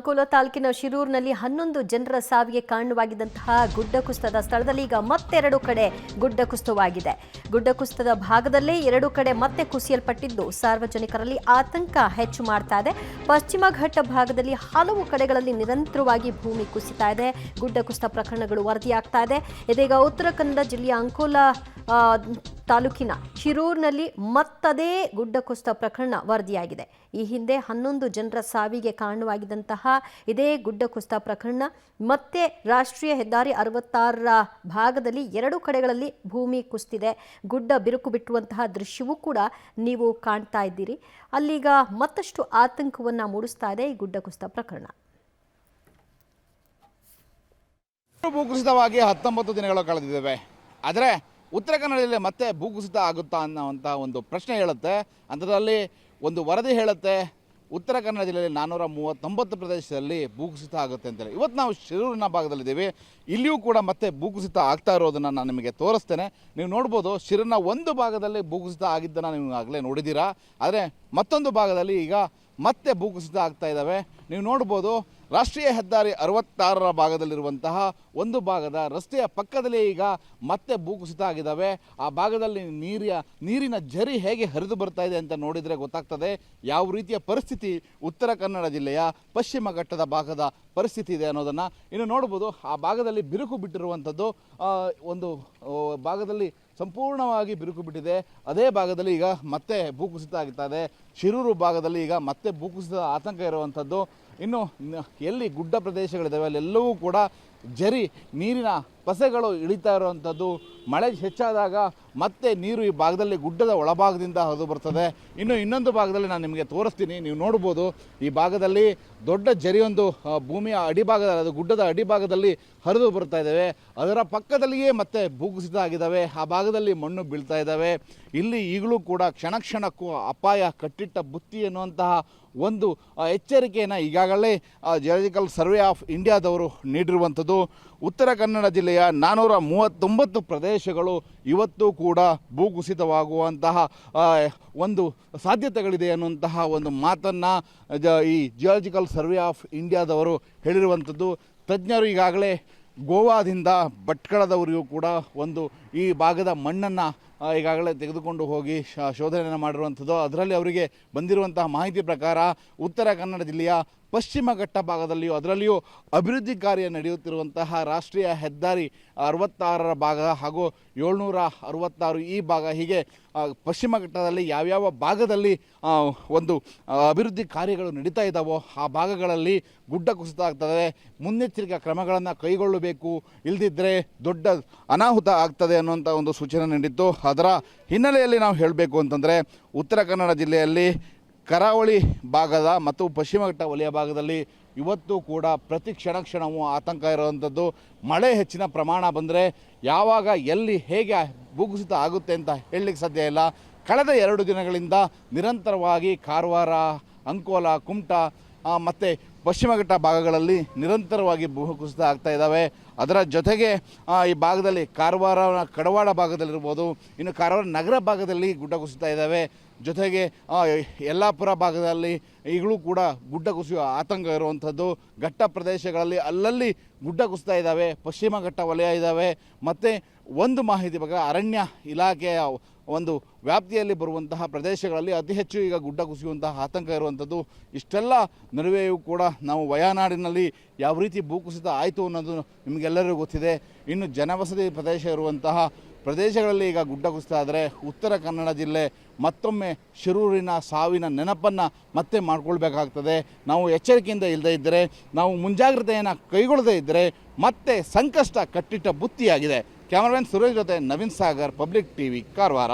ಅಂಕೋಲ ತಾಲೂಕಿನ ಶಿರೂರಿನಲ್ಲಿ ಹನ್ನೊಂದು ಜನರ ಸಾವಿಗೆ ಕಾರಣವಾಗಿದ್ದಂತಹ ಗುಡ್ಡ ಕುಸಿತದ ಸ್ಥಳದಲ್ಲಿ ಈಗ ಮತ್ತೆರಡು ಕಡೆ ಗುಡ್ಡ ಕುಸಿತವಾಗಿದೆ ಗುಡ್ಡ ಕುಸಿತದ ಭಾಗದಲ್ಲೇ ಎರಡು ಕಡೆ ಮತ್ತೆ ಕುಸಿಯಲ್ಪಟ್ಟಿದ್ದು, ಸಾರ್ವಜನಿಕರಲ್ಲಿ ಆತಂಕ ಹೆಚ್ಚು ಮಾಡ್ತಾ ಇದೆ. ಪಶ್ಚಿಮ ಘಟ್ಟ ಭಾಗದಲ್ಲಿ ಹಲವು ಕಡೆಗಳಲ್ಲಿ ನಿರಂತರವಾಗಿ ಭೂಮಿ ಕುಸಿತಾ ಇದೆ. ಗುಡ್ಡ ಕುಸಿತ ಪ್ರಕರಣಗಳು ವರದಿಯಾಗ್ತಾ ಇದೆ. ಇದೀಗ ಉತ್ತರ ಕನ್ನಡ ಜಿಲ್ಲೆಯ ಅಂಕೋಲ ತಾಲೂಕಿನ ಶಿರೂರಿನಲ್ಲಿ ಮತ್ತದೇ ಗುಡ್ಡ ಕುಸಿತ ಪ್ರಕರಣ ವರದಿಯಾಗಿದೆ. ಈ ಹಿಂದೆ ಹನ್ನೊಂದು ಜನರ ಸಾವಿಗೆ ಕಾರಣವಾಗಿದ್ದಂತಹ ಇದೇ ಗುಡ್ಡ ಕುಸಿತ ಪ್ರಕರಣ. ಮತ್ತೆ ರಾಷ್ಟ್ರೀಯ ಹೆದ್ದಾರಿ ಅರವತ್ತಾರರ ಭಾಗದಲ್ಲಿ ಎರಡು ಕಡೆಗಳಲ್ಲಿ ಭೂಮಿ ಕುಸಿತಿದೆ. ಗುಡ್ಡ ಬಿರುಕು ಬಿಟ್ಟುವಂತಹ ದೃಶ್ಯವೂ ಕೂಡ ನೀವು ಕಾಣ್ತಾ ಇದ್ದೀರಿ. ಅಲ್ಲಿಗ ಮತ್ತಷ್ಟು ಆತಂಕವನ್ನು ಮೂಡಿಸ್ತಾ ಇದೆ ಈ ಗುಡ್ಡ ಕುಸಿತ ಪ್ರಕರಣ. ಭೂಕುಸಿತವಾಗಿ ಹತ್ತೊಂಬತ್ತು ದಿನಗಳು ಕಳೆದಿದ್ದಾವೆ. ಆದರೆ ಉತ್ತರ ಕನ್ನಡದಲ್ಲಿ ಮತ್ತೆ ಭೂಕುಸಿತ ಆಗುತ್ತಾ ಅನ್ನೋವಂಥ ಒಂದು ಪ್ರಶ್ನೆ ಹೇಳುತ್ತೆ. ಅಂಥದ್ರಲ್ಲಿ ಒಂದು ವರದಿ ಹೇಳುತ್ತೆ. ಉತ್ತರ ಕನ್ನಡ ಜಿಲ್ಲೆಯಲ್ಲಿ ನಾನ್ನೂರ ಮೂವತ್ತೊಂಬತ್ತು ಪ್ರದೇಶದಲ್ಲಿ ಭೂಕುಸಿತ ಆಗುತ್ತೆ ಅಂತೇಳಿ. ಇವತ್ತು ನಾವು ಶಿರೂರಿನ ಭಾಗದಲ್ಲಿದ್ದೀವಿ. ಇಲ್ಲಿಯೂ ಕೂಡ ಮತ್ತೆ ಭೂಕುಸಿತ ಆಗ್ತಾ ಇರೋದನ್ನು ನಾನು ನಿಮಗೆ ತೋರಿಸ್ತೇನೆ. ನೀವು ನೋಡ್ಬೋದು ಶಿರೂರಿನ ಒಂದು ಭಾಗದಲ್ಲಿ ಭೂಕುಸಿತ ಆಗಿದ್ದನ್ನು ನೀವು ಆಗಲೇ ನೋಡಿದ್ದೀರಾ. ಆದರೆ ಮತ್ತೊಂದು ಭಾಗದಲ್ಲಿ ಈಗ ಮತ್ತೆ ಭೂಕುಸಿತ ಆಗ್ತಾ ಇದ್ದಾವೆ ನೀವು ನೋಡ್ಬೋದು ರಾಷ್ಟ್ರೀಯ ಹೆದ್ದಾರಿ ಅರವತ್ತಾರರ ಭಾಗದಲ್ಲಿರುವಂತಹ ಒಂದು ಭಾಗದ ರಸ್ತೆಯ ಪಕ್ಕದಲ್ಲಿ ಈಗ ಮತ್ತೆ ಭೂಕುಸಿತ ಆಗಿದ್ದಾವೆ ಆ ಭಾಗದಲ್ಲಿ ನೀರಿಯ, ನೀರಿನ ಝರಿ ಹೇಗೆ ಹರಿದು ಬರ್ತಾ ಇದೆ ಅಂತ ನೋಡಿದರೆ ಗೊತ್ತಾಗ್ತದೆ. ಯಾವ ರೀತಿಯ ಪರಿಸ್ಥಿತಿ ಉತ್ತರ ಕನ್ನಡ ಜಿಲ್ಲೆಯ ಪಶ್ಚಿಮ ಘಟ್ಟದ ಭಾಗದ ಪರಿಸ್ಥಿತಿ ಇದೆ ಅನ್ನೋದನ್ನು ಇನ್ನು ನೋಡ್ಬೋದು. ಆ ಭಾಗದಲ್ಲಿ ಬಿರುಕು ಬಿಟ್ಟಿರುವಂಥದ್ದು ಒಂದು ಭಾಗದಲ್ಲಿ ಸಂಪೂರ್ಣವಾಗಿ ಬಿರುಕು ಬಿಟ್ಟಿದೆ. ಅದೇ ಭಾಗದಲ್ಲಿ ಈಗ ಮತ್ತೆ ಭೂಕುಸಿತ ಆಗ್ತಾ ಇದೆ. ಶಿರೂರು ಭಾಗದಲ್ಲಿ ಈಗ ಮತ್ತೆ ಭೂಕುಸಿತದ ಆತಂಕ ಇರುವಂಥದ್ದು. ಇನ್ನು ಎಲ್ಲಿ ಗುಡ್ಡ ಪ್ರದೇಶಗಳಿದ್ದಾವೆ, ಅಲ್ಲೆಲ್ಲವೂ ಕೂಡ ಜರಿ, ನೀರಿನ ಪಸೆಗಳು ಇಳಿತಾ ಇರುವಂಥದ್ದು. ಮಳೆ ಹೆಚ್ಚಾದಾಗ ಮತ್ತೆ ನೀರು ಈ ಭಾಗದಲ್ಲಿ ಗುಡ್ಡದ ಒಳಭಾಗದಿಂದ ಹರಿದು ಬರ್ತದೆ. ಇನ್ನು ಇನ್ನೊಂದು ಭಾಗದಲ್ಲಿ ನಾನು ನಿಮಗೆ ತೋರಿಸ್ತೀನಿ, ನೀವು ನೋಡ್ಬೋದು. ಈ ಭಾಗದಲ್ಲಿ ದೊಡ್ಡ ಜರಿಯೊಂದು ಭೂಮಿಯ ಅಡಿಭಾಗದಲ್ಲಿ, ಅದು ಗುಡ್ಡದ ಅಡಿಭಾಗದಲ್ಲಿ ಹರಿದು ಬರ್ತಾ ಇದ್ದಾವೆ. ಅದರ ಪಕ್ಕದಲ್ಲಿಯೇ ಮತ್ತೆ ಭೂಕುಸಿತ ಆಗಿದ್ದಾವೆ. ಆ ಭಾಗದಲ್ಲಿ ಮಣ್ಣು ಬೀಳ್ತಾ ಇದ್ದಾವೆ. ಇಲ್ಲಿ ಈಗಲೂ ಕೂಡ ಕ್ಷಣ ಕ್ಷಣಕ್ಕೂ ಅಪಾಯ ಕಟ್ಟಿಟ್ಟ ಬುತ್ತಿ ಎನ್ನುವಂತಹ ಒಂದು ಎಚ್ಚರಿಕೆಯನ್ನು ಈಗಾಗಲೇ ಜಿಯಾಲಜಿಕಲ್ ಸರ್ವೆ ಆಫ್ ಇಂಡಿಯಾದವರು ನೀಡಿರುವಂಥದ್ದು. ಉತ್ತರ ಕನ್ನಡ ಜಿಲ್ಲೆಯ ನಾನ್ನೂರ ಮೂವತ್ತೊಂಬತ್ತು ಪ್ರದೇಶಗಳು ಇವತ್ತು ಕೂಡ ಭೂಕುಸಿತವಾಗುವಂತಹ ಒಂದು ಸಾಧ್ಯತೆಗಳಿದೆ ಅನ್ನುವಂತಹ ಒಂದು ಮಾತನ್ನು, ಜ, ಈ ಜಿಯಾಲಜಿಕಲ್ ಸರ್ವೆ ಆಫ್ ಇಂಡಿಯಾದವರು ಹೇಳಿರುವಂಥದ್ದು. ತಜ್ಞರು ಈಗಾಗಲೇ ಗೋವಾದಿಂದ ಭಟ್ಕಳದವರಿಗೂ ಕೂಡ ಒಂದು ಈ ಭಾಗದ ಮಣ್ಣನ್ನು ಈಗಾಗಲೇ ತೆಗೆದುಕೊಂಡು ಹೋಗಿ ಶೋಧನೆಯನ್ನು ಮಾಡಿರುವಂಥದ್ದು. ಅದರಲ್ಲಿ ಅವರಿಗೆ ಬಂದಿರುವಂತಹ ಮಾಹಿತಿ ಪ್ರಕಾರ ಉತ್ತರ ಕನ್ನಡ ಜಿಲ್ಲೆಯ ಪಶ್ಚಿಮ ಘಟ್ಟ ಭಾಗದಲ್ಲಿಯೂ ಅದರಲ್ಲಿಯೂ ಅಭಿವೃದ್ಧಿ ಕಾರ್ಯ ನಡೆಯುತ್ತಿರುವಂತಹ ರಾಷ್ಟ್ರೀಯ ಹೆದ್ದಾರಿ ಅರವತ್ತಾರರ ಭಾಗ ಹಾಗೂ ಏಳ್ನೂರ ಅರವತ್ತಾರು ಈ ಭಾಗ ಹೀಗೆ ಪಶ್ಚಿಮ ಘಟ್ಟದಲ್ಲಿ ಯಾವ್ಯಾವ ಭಾಗದಲ್ಲಿ ಒಂದು ಅಭಿವೃದ್ಧಿ ಕಾರ್ಯಗಳು ನಡೀತಾ ಇದ್ದಾವೋ ಆ ಭಾಗಗಳಲ್ಲಿ ಗುಡ್ಡ ಕುಸಿತ ಆಗ್ತದೆ. ಮುನ್ನೆಚ್ಚರಿಕಾ ಕ್ರಮಗಳನ್ನು ಕೈಗೊಳ್ಳಬೇಕು. ಇಲ್ಲದಿದ್ದರೆ ದೊಡ್ಡ ಅನಾಹುತ ಆಗ್ತದೆ ಅನ್ನುವಂಥ ಒಂದು ಸೂಚನೆ ನೀಡಿತ್ತು. ಅದರ ಹಿನ್ನೆಲೆಯಲ್ಲಿ ನಾವು ಹೇಳಬೇಕು ಅಂತಂದರೆ ಉತ್ತರ ಕನ್ನಡ ಜಿಲ್ಲೆಯಲ್ಲಿ ಕರಾವಳಿ ಭಾಗದ ಮತ್ತು ಪಶ್ಚಿಮ ಘಟ್ಟ ವಲಯ ಭಾಗದಲ್ಲಿ ಇವತ್ತು ಕೂಡ ಪ್ರತಿ ಕ್ಷಣ ಕ್ಷಣವೂ ಆತಂಕ ಇರುವಂಥದ್ದು. ಮಳೆ ಹೆಚ್ಚಿನ ಪ್ರಮಾಣ ಬಂದರೆ ಯಾವಾಗ, ಎಲ್ಲಿ, ಹೇಗೆ ಭೂಕುಸಿತ ಆಗುತ್ತೆ ಅಂತ ಹೇಳಲಿಕ್ಕೆ ಸಾಧ್ಯ ಇಲ್ಲ. ಕಳೆದ ಎರಡು ದಿನಗಳಿಂದ ನಿರಂತರವಾಗಿ ಕಾರವಾರ, ಅಂಕೋಲ, ಕುಮಟಾ ಮತ್ತು ಪಶ್ಚಿಮ ಘಟ್ಟ ಭಾಗಗಳಲ್ಲಿ ನಿರಂತರವಾಗಿ ಭೂಕುಸಿತ ಆಗ್ತಾ ಇದ್ದಾವೆ ಅದರ ಜೊತೆಗೆ ಈ ಭಾಗದಲ್ಲಿ ಕಾರವಾರ ಕಡವಾಡ ಭಾಗದಲ್ಲಿರ್ಬೋದು, ಇನ್ನು ಕಾರವಾರ ನಗರ ಭಾಗದಲ್ಲಿ ಗುಡ್ಡ ಕುಸಿತಾ ಇದ್ದಾವೆ ಜೊತೆಗೆ ಯಲ್ಲಾಪುರ ಭಾಗದಲ್ಲಿ ಈಗಲೂ ಕೂಡ ಗುಡ್ಡ ಕುಸಿಯುವ ಆತಂಕ ಇರುವಂಥದ್ದು. ಘಟ್ಟ ಪ್ರದೇಶಗಳಲ್ಲಿ ಅಲ್ಲಲ್ಲಿ ಗುಡ್ಡ ಕುಸಿತಾ ಇದ್ದಾವೆ ಪಶ್ಚಿಮ ಘಟ್ಟ ವಲಯ ಇದ್ದಾವೆ ಮತ್ತು ಒಂದು ಮಾಹಿತಿ ಬಗ್ಗೆ ಅರಣ್ಯ ಇಲಾಖೆಯ ಒಂದು ವ್ಯಾಪ್ತಿಯಲ್ಲಿ ಬರುವಂತಹ ಪ್ರದೇಶಗಳಲ್ಲಿ ಅತಿ ಹೆಚ್ಚು ಈಗ ಗುಡ್ಡ ಕುಸಿಯುವಂತಹ ಆತಂಕ ಇರುವಂಥದ್ದು. ಇಷ್ಟೆಲ್ಲ ನಡುವೆಯೂ ಕೂಡ ನಾವು ವಯನಾಡಿನಲ್ಲಿ ಯಾವ ರೀತಿ ಭೂಕುಸಿತ ಆಯಿತು ಅನ್ನೋದು ನಿಮಗೆಲ್ಲರಿಗೂ ಗೊತ್ತಿದೆ. ಇನ್ನು ಜನವಸತಿ ಪ್ರದೇಶ ಇರುವಂತಹ ಪ್ರದೇಶಗಳಲ್ಲಿ ಈಗ ಗುಡ್ಡ ಕುಸಿತ ಆದರೆ ಉತ್ತರ ಕನ್ನಡ ಜಿಲ್ಲೆ ಮತ್ತೊಮ್ಮೆ ಶಿರೂರಿನ ಸಾವಿನ ನೆನಪನ್ನು ಮತ್ತೆ ಮಾಡಿಕೊಳ್ಬೇಕಾಗ್ತದೆ. ನಾವು ಎಚ್ಚರಿಕೆಯಿಂದ ಇಲ್ಲದೇ ಇದ್ದರೆ, ನಾವು ಮುಂಜಾಗ್ರತೆಯನ್ನು ಕೈಗೊಳ್ಳದೇ ಇದ್ದರೆ ಮತ್ತೆ ಸಂಕಷ್ಟ ಕಟ್ಟಿಟ್ಟ ಬುತ್ತಿಯಾಗಿದೆ. ಕ್ಯಾಮರಾಮನ್ ಸುರೇಶ್ ಜೊತೆ ನವೀನ್ ಸಾಗರ್ ಪಬ್ಲಿಕ್ ಟಿವಿ ಕಾರವಾರ